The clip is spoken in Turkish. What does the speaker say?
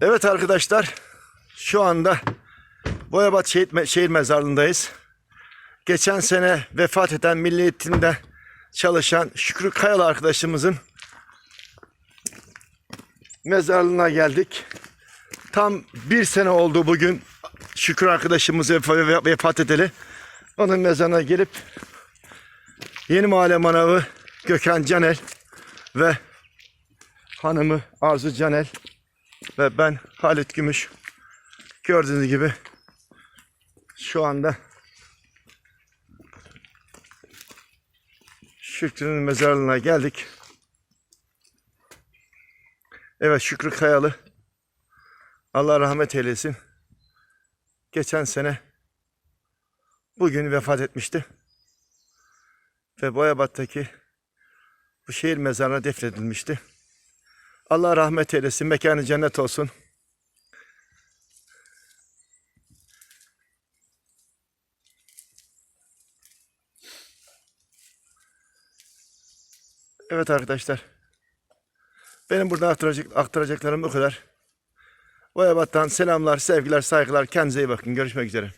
Evet arkadaşlar, şu anda Boyabat Şehit Me- Şehir Mezarlığı'ndayız. Geçen sene vefat eden Milli Eğitim'de çalışan Şükrü Kayalı arkadaşımızın mezarlığına geldik. Tam bir sene oldu bugün Şükrü arkadaşımız vefa- ve- vefat edeli. Onun mezarına gelip Yeni Mahalle Manavı Gökhan Canel ve hanımı Arzu Canel ve ben Halit Gümüş. Gördüğünüz gibi şu anda Şükrü'nün mezarlığına geldik. Evet Şükrü Kayalı. Allah rahmet eylesin. Geçen sene bugün vefat etmişti. Ve Boyabat'taki bu şehir mezarına defnedilmişti. Allah rahmet eylesin, mekanı cennet olsun. Evet arkadaşlar. Benim burada aktaracak, aktaracaklarım bu kadar. Boyabat'tan selamlar, sevgiler, saygılar. Kendinize iyi bakın. Görüşmek üzere.